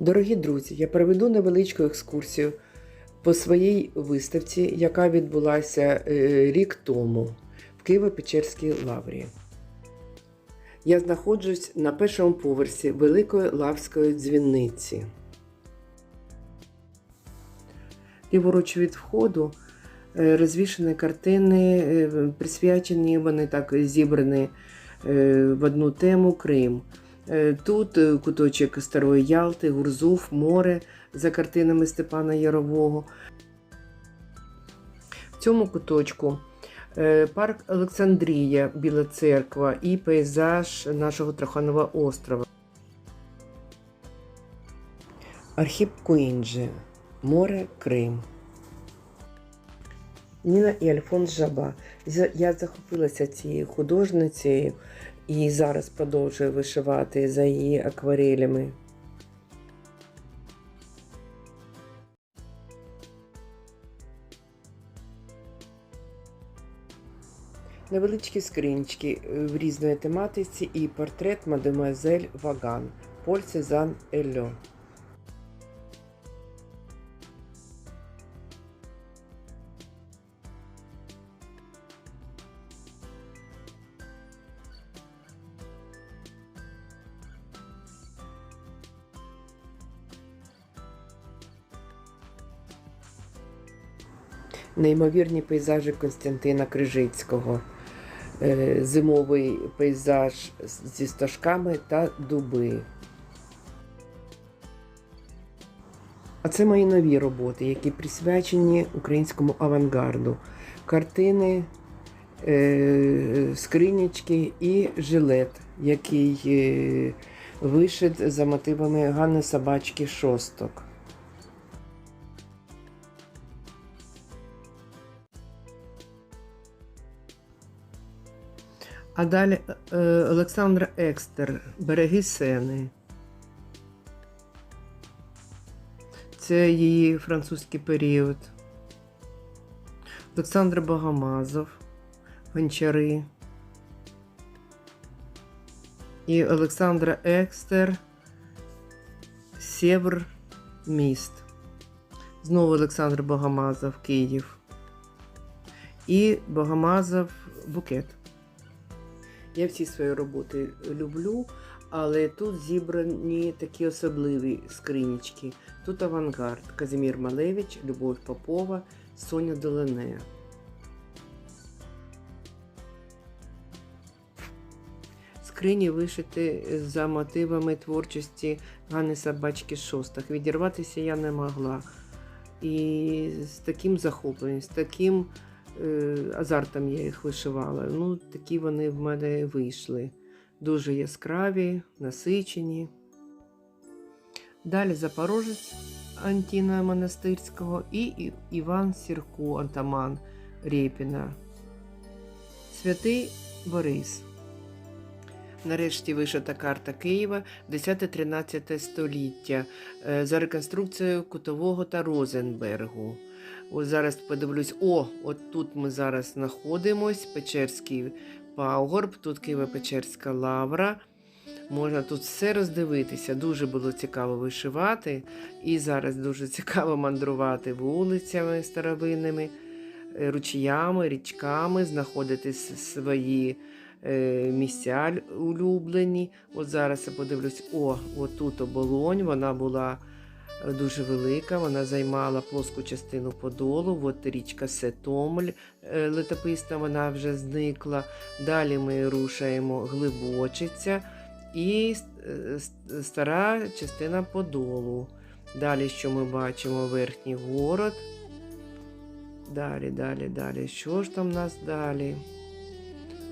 Дорогі друзі, я проведу невеличку екскурсію по своїй виставці, яка відбулася е, рік тому в Києво-Печерській лаврі. Я знаходжусь на першому поверсі Великої Лавської дзвіниці. Ліворуч від входу е, розвішені картини, е, присвячені, вони так зібрані в одну тему Крим. Е, Тут е, куточок Старої Ялти, Гурзуф, море за картинами Степана Ярового. В цьому куточку е, парк Олександрія, Біла Церква і пейзаж нашого Троханова острова. Архіп Куінджі, море Крим. Ніна і Альфонс Жаба. Я захопилася цією художницею і зараз продовжую вишивати за її акварелями. Невеличкі скринічки в різної тематиці і портрет мадемуазель Ваган Поль Сезан Ельо. Неймовірні пейзажі Константина Крижицького, Е, зимовий пейзаж зі стежками та дуби. А це мої нові роботи, які присвячені українському авангарду. Картини, е, скринічки і жилет, який е, вишит за мотивами Ганни Собачки Шосток. А далі е, Олександра Екстер, Береги Сени. Це її французький період. Олександр Богомазов, Гончари. І Олександра Екстер, Сєвр Міст. Знову Олександр Богомазов, Київ. І Богомазов Букет. Я всі свої роботи люблю, але тут зібрані такі особливі скринічки. Тут авангард Казимір Малевич, Любов Попова, Соня Долинея. Скрині вишити за мотивами творчості Ганни Собачки Шостах. Відірватися я не могла. І з таким захопленням, з таким азартом я їх вишивала. Ну, такі вони в мене вийшли. Дуже яскраві, насичені. Далі Запорожець Антіна Монастирського і Іван Сірко, Антаман Рєпіна. Святий Борис. Нарешті вишита карта Києва 10-13 століття е, за реконструкцією Кутового та Розенбергу. Ось зараз подивлюсь, о, от тут ми зараз знаходимось, Печерський пагорб, тут Києво-Печерська лавра. Можна тут все роздивитися. Дуже було цікаво вишивати. І зараз дуже цікаво мандрувати вулицями старовинними, е, ручями, річками, знаходити свої е, місця улюблені. От зараз я подивлюсь, о, отут оболонь, вона була дуже велика, вона займала плоску частину подолу. От річка Сетомль е, летописна, вона вже зникла. Далі ми рушаємо Глибочиця і е, стара частина подолу. Далі, що ми бачимо, верхній город. Далі, далі, далі. Що ж там у нас далі?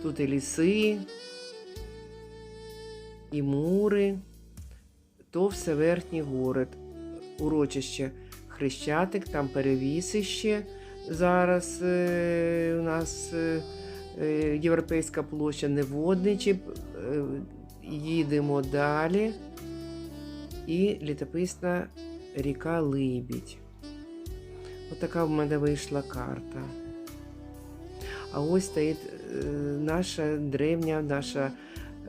Тут і ліси, і мури, то все верхній город. Урочище Хрещатик, там перевісище. Зараз е, у нас е, е, Європейська площа Неводничі. Е, їдемо далі. І літописна ріка Либідь. Отака в мене вийшла карта. А ось стоїть е, наша древня, наша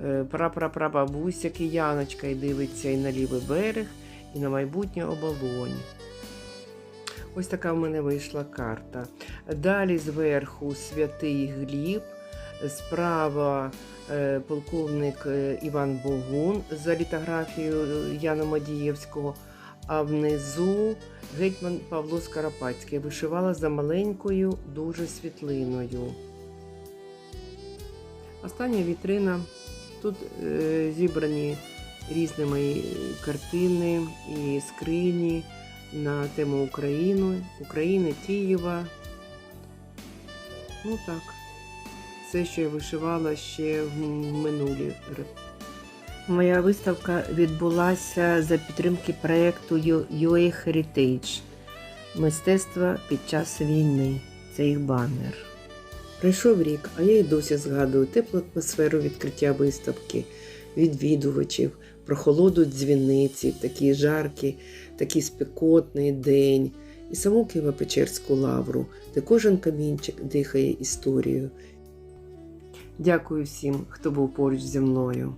е, прапрапрабабуся кияночка і дивиться і на лівий берег, і на майбутнє оболоні. Ось така в мене вийшла карта. Далі зверху святий Гліб, справа е, полковник е, Іван Богун за літографією Яна Мадієвського, а внизу гетьман Павло Скарапатський вишивала за маленькою дуже світлиною. Остання вітрина. Тут е, зібрані різні мої картини і скрині на тему України, України, Києва. Ну так, все, що я вишивала ще в минулі роки. Моя виставка відбулася за підтримки проєкту UA Heritage Мистецтво під час війни. Це їх банер. Пройшов рік, а я й досі згадую теплу атмосферу відкриття виставки, відвідувачів, прохолоду дзвіниці, такі жаркий, такий спекотний день, і саму Києво-Печерську лавру, де кожен камінчик дихає історією. Дякую всім, хто був поруч зі мною.